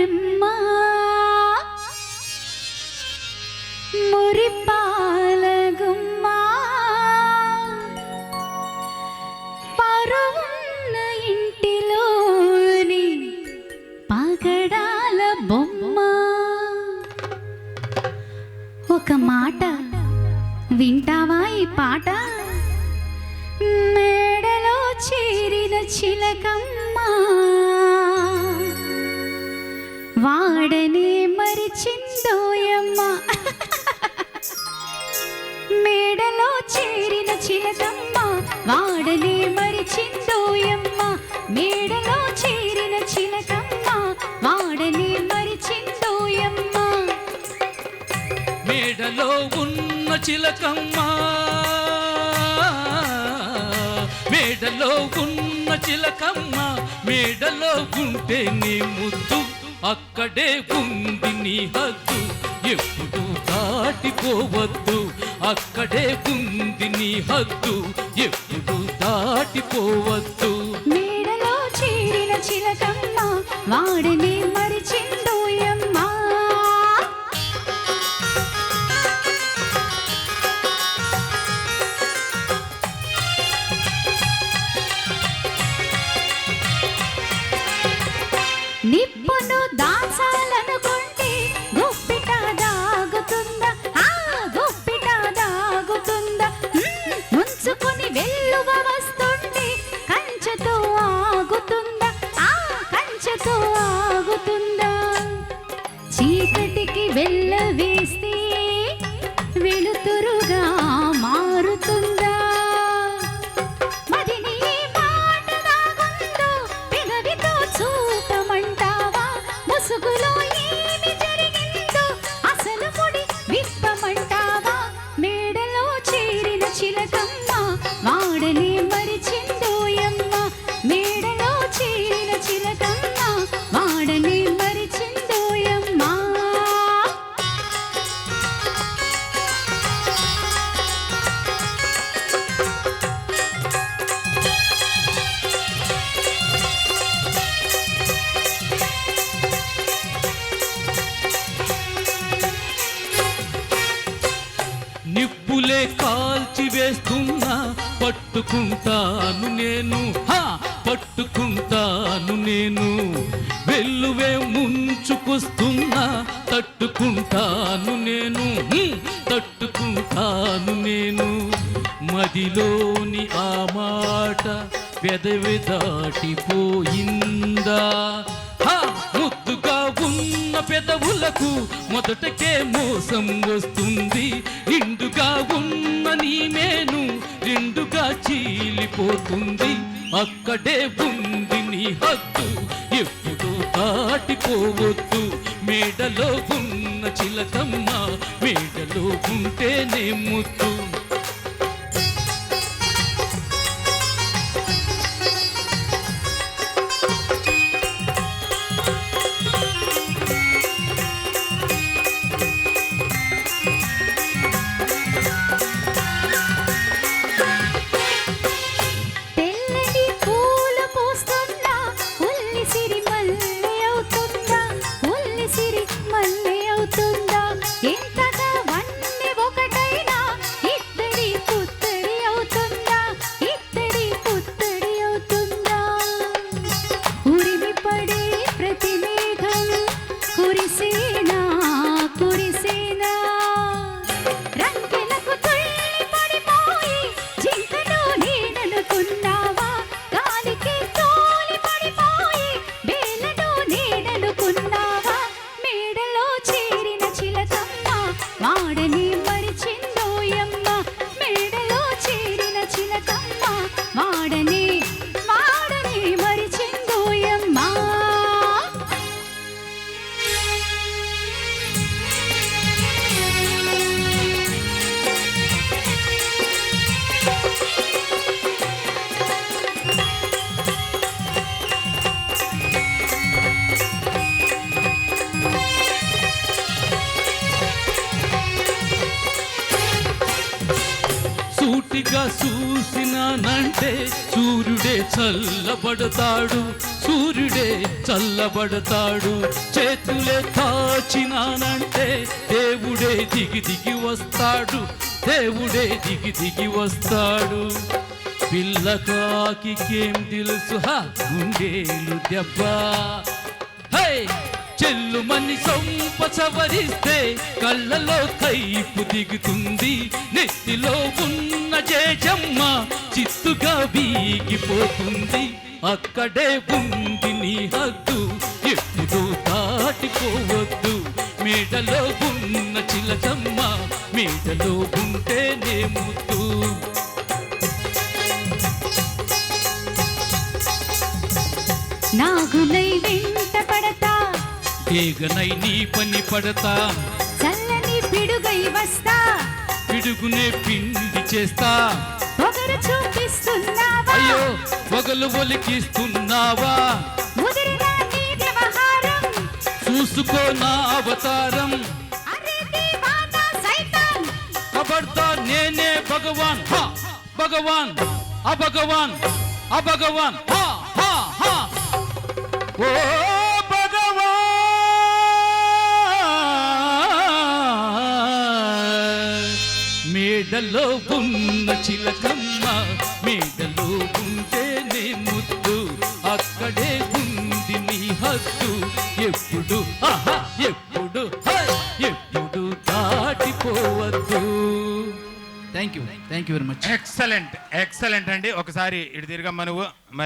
బ్రహ్మ. మురిపాలగుమ్మ. పరువున్న ఇంటిలోని పగడాల బొమ్మ. ఒక మాట వింటావా ఈ పాట? మేడలో చేరిన చిలకమ్మ. వాడనే మరిచిందోయమ్మ మేడలో చేరిన చిలకమ్మ వాడనే మరిచిందోయమ్మ మేడలో ఉన్న చిలకమ్మ మేడలో ఉన్న చిలకమ్మ మేడలో ఉంటే నీ ముద్దు అక్కడే ఉంది నీ హద్దు. ఎప్పుడు దాటిపోవద్దు అక్కడే నిప్పును దాచాలనుకుంటే గుప్పిట దాగుతుందా? ఆ గుప్పిట దాగుతుందా? మ్మ్, ముంచుకొని వెల్లువ వస్తుంటే కంచెతో ఆగుతుందా? ఆ కంచెతో ఆగుతుందా? చీకటికి వెళ్ళవే పూలే కాల్చి వేస్తున్నా పట్టుకుంటాను నేను. హా పట్టుకుంటాను నేను. వెల్లువే ముంచుకొస్తున్నా తట్టుకుంటాను నేను. తట్టుకుంటాను నేను. మదిలోని ఆ మాట పెదవి దాటిపోయిందా? ముద్దుగా ఉన్న పెదవులకు మొదటకే మోసం వస్తుంది. నిండుగా ఉన్న నీ మేను రెండుగా చీలిపోతుంది. అక్కడే ఉంది నీ హద్దు ఎప్పుడు దాటిపోవద్దు. మేడలో ఉన్న చిలకమ్మ మేడలో ఉంటేనే ముద్దు. వాడని వాడని మరిచిందోయమ్మ సూటిగా చూసినానంటే సూర్యుడే చల్లబడతాడు సూర్యుడే చల్లబడతాడు. చేతులే కాచినానంటే దేవుడే దిగి దిగి వస్తాడు దేవుడే దిగి దిగి వస్తాడు. పిల్లకాకికేం తెలుసు? హా గుండేలు దెబ్బ. హే! చెల్లుమని సొంప సవరిస్తే కళ్ళలో కైపు దిగుతుంది. నెత్తిలో ఉన్న జేజమ్మ చిత్తుగా బీగిపోతుంది అక్కడే ఉంది నీ హద్దు ఎప్పుడు దాటిపోవద్దు. మేడలో ఉన్న చిలకమ్మ మేడలో ఉంటేనే ముద్దు నాగులై వెంట తీగనై నీ పని పడతా. చల్లని పిడుగై వస్తా. పిడుగునే పిండి చేస్తా. పొగరు చూపిస్తున్నావా? అయ్యో పొగలు ఒలికిస్తున్నావా? చూసుకో నా అవతారం. కబడ్తా నేనే భగవాన్. హా భగవాన్ అభగవాన్ అభగవాన్. హా హా హా. ఓ మేడలో ఉన్న చిలకమ్మ మేడలో ఉంటేనే ముద్దు. అక్కడే ఉంది నీ హద్దు. ఎప్పుడు ఆహా ఎప్పుడు హై, ఎప్పుడు దాటిపోవద్దు. Thank you thank you very much excellent excellent అండి. ఒకసారి ఇటు తిరగమ్మ నువ్వు. మరి